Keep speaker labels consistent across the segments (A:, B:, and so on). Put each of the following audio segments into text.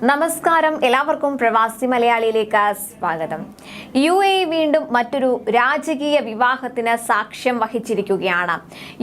A: നമസ്കാരം. എല്ലാവർക്കും പ്രവാസി മലയാളിയിലേക്ക് സ്വാഗതം. യു എ വീണ്ടും മറ്റൊരു രാജകീയ വിവാഹത്തിന് സാക്ഷ്യം വഹിച്ചിരിക്കുകയാണ്.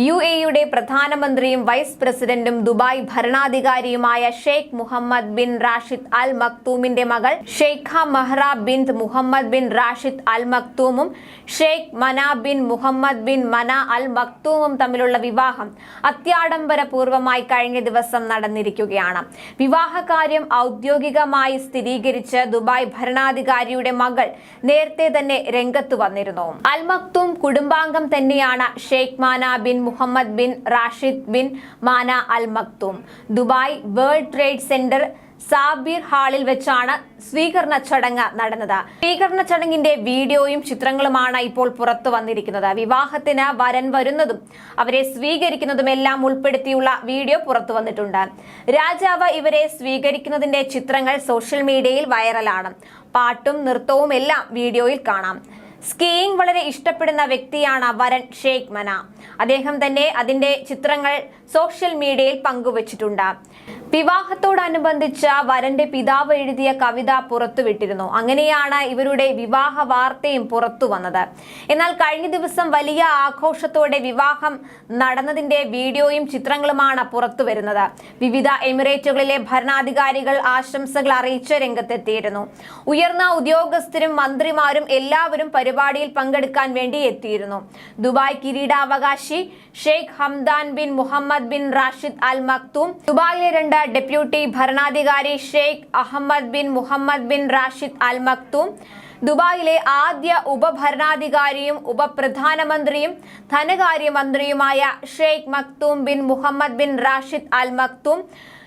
A: യു എയുടെ പ്രധാനമന്ത്രിയും വൈസ് പ്രസിഡന്റും Dubai ഭരണാധികാരിയുമായ Sheikh Mohammed bin Rashid Al മക്തൂമിന്റെ മകൾ Sheikha Mahra bin Mohammed bin Rashid Al മക്തൂമും Sheikh Mana bin Mohammed bin Mana Al മക്തൂമും തമ്മിലുള്ള വിവാഹം അത്യാഡംബരപൂർവമായി കഴിഞ്ഞ ദിവസം നടന്നിരിക്കുകയാണ്. വിവാഹകാര്യം ഔദ്യോഗികമായി സ്ഥിരീകരിച്ച് ദുബായ് ഭരണാധികാരിയുടെ മകൾ നേരത്തെ തന്നെ രംഗത്ത് വന്നിരുന്നു. അൽമക്തും കുടുംബാംഗം തന്നെയാണ് Sheikh Mana bin Mohammed bin Rashid bin Mana Al Maktoum Dubai World Trade Centre Zabeel ഹാളിൽ വെച്ചാണ് സ്വീകരണ ചടങ്ങ് നടന്നത്. സ്വീകരണ ചടങ്ങിന്റെ വീഡിയോയും ചിത്രങ്ങളുമാണ് ഇപ്പോൾ പുറത്തു വന്നിരിക്കുന്നത്. വിവാഹത്തിന് വരൻ വരുന്നതും അവരെ സ്വീകരിക്കുന്നതും എല്ലാം ഉൾപ്പെടുത്തിയുള്ള വീഡിയോ പുറത്തു വന്നിട്ടുണ്ട്. രാജാവ് ഇവരെ സ്വീകരിക്കുന്നതിന്റെ ചിത്രങ്ങൾ സോഷ്യൽ മീഡിയയിൽ വൈറലാണ്. പാട്ടും നൃത്തവും എല്ലാം വീഡിയോയിൽ കാണാം. സ്കീയിങ് വളരെ ഇഷ്ടപ്പെടുന്ന വ്യക്തിയാണ് വരൻ ഷെയ്ഖ് മന. അദ്ദേഹം തന്നെ അതിന്റെ ചിത്രങ്ങൾ സോഷ്യൽ മീഡിയയിൽ പങ്കുവച്ചിട്ടുണ്ട്. വിവാഹത്തോടനുബന്ധിച്ച് വരന്റെ പിതാവ് എഴുതിയ കവിത പുറത്തുവിട്ടിരുന്നു. അങ്ങനെയാണ് ഇവരുടെ വിവാഹ വാർത്തയും പുറത്തു വന്നത്. എന്നാൽ കഴിഞ്ഞ ദിവസം വലിയ ആഘോഷത്തോടെ വിവാഹം നടന്നതിന്റെ വീഡിയോയും ചിത്രങ്ങളുമാണ് പുറത്തു വരുന്നത്. വിവിധ എമിറേറ്റുകളിലെ ഭരണാധികാരികൾ ആശംസകൾ അറിയിച്ച രംഗത്തെത്തിയിരുന്നു. ഉയർന്ന ഉദ്യോഗസ്ഥരും മന്ത്രിമാരും എല്ലാവരും പരിപാടിയിൽ പങ്കെടുക്കാൻ വേണ്ടി എത്തിയിരുന്നു. ദുബായ് കിരീടാവകാശി Sheikh Hamdan bin Mohammed bin Rashid Al Maktoum ദുബായിലെ രണ്ട് ഡെപ്യൂട്ടി ഭരണാധികാരി Sheikh Ahmed bin Mohammed bin Rashid Al Maktoum ദുബായിലെ ആദ്യ ഉപഭരണാധികാരിയും ഉപപ്രധാനമന്ത്രിയും ധനകാര്യമന്ത്രിയുമായ Sheikh Maktoum bin Mohammed bin Rashid Al Maktoum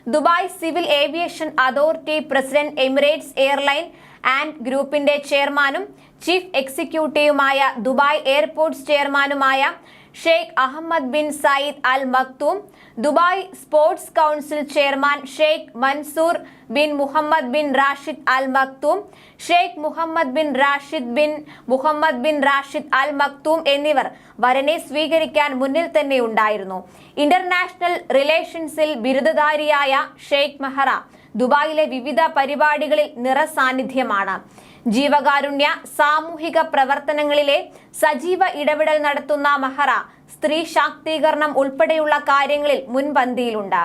A: Dubai civil aviation authority president Emirates airline and ഗ്രൂപ്പിന്റെ ചെയർമാനും chief എക്സിക്യൂട്ടീവുമായ ദുബായ് എയർപോർട്ട്സ് ചെയർമാനുമായ Sheikh Ahmed bin Saeed Al Maktoum Dubai sports council chairman Sheikh Mansoor bin Mohammed bin Rashid Al Maktoum Sheikh Mohammed bin Rashid bin Mohammed bin Rashid Al Maktoum എന്നിവർ വരനെ സ്വീകരിക്കാൻ മുന്നിൽ തന്നെ ഉണ്ടായിരുന്നു. International റിലേഷൻസിൽ ബിരുദധാരിയായ Sheikh Mehara ദുബായിലെ വിവിധ പരിപാടികളിൽ നിറസാന്നിധ്യമാണ്. ജീവകാരുണ്യ സാമൂഹിക പ്രവർത്തനങ്ങളിലെ സജീവ ഇടപെടൽ നടത്തുന്ന മഹറ സ്ത്രീ ശാക്തീകരണം ഉൾപ്പെടെയുള്ള കാര്യങ്ങളിൽ മുൻപന്തിയിലുണ്ട്.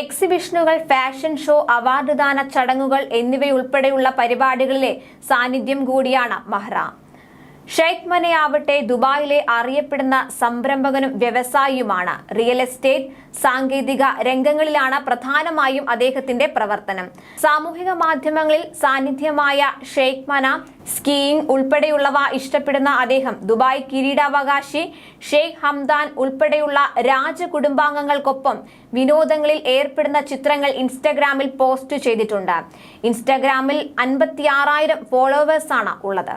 A: എക്സിബിഷനുകൾ ഫാഷൻ ഷോ അവാർഡ് ദാന ചടങ്ങുകൾ എന്നിവയുൾപ്പെടെയുള്ള പരിപാടികളിലെ സാന്നിധ്യം കൂടിയാണ് മഹ്റ. ഷെയ്ഖ് മനയാവട്ടെ ദുബായിലെ അറിയപ്പെടുന്ന സംരംഭകനും വ്യവസായിയുമാണ്. റിയൽ എസ്റ്റേറ്റ് സാങ്കേതിക രംഗങ്ങളിലാണ് പ്രധാനമായും അദ്ദേഹത്തിന്റെ പ്രവർത്തനം. സാമൂഹിക മാധ്യമങ്ങളിൽ സാന്നിധ്യമായ ഷെയ്ഖ് മന സ്കീയിങ് ഉൾപ്പെടെയുള്ളവ ഇഷ്ടപ്പെടുന്ന അദ്ദേഹം ദുബായ് കിരീടാവകാശി ഷെയ്ഖ് ഹംദാൻ ഉൾപ്പെടെയുള്ള രാജകുടുംബാംഗങ്ങൾക്കൊപ്പം വിനോദങ്ങളിൽ ഏർപ്പെടുന്ന ചിത്രങ്ങൾ ഇൻസ്റ്റഗ്രാമിൽ പോസ്റ്റ് ചെയ്തിട്ടുണ്ട്. ഇൻസ്റ്റഗ്രാമിൽ അൻപത്തിയാറായിരം ഫോളോവേഴ്സാണ് ഉള്ളത്.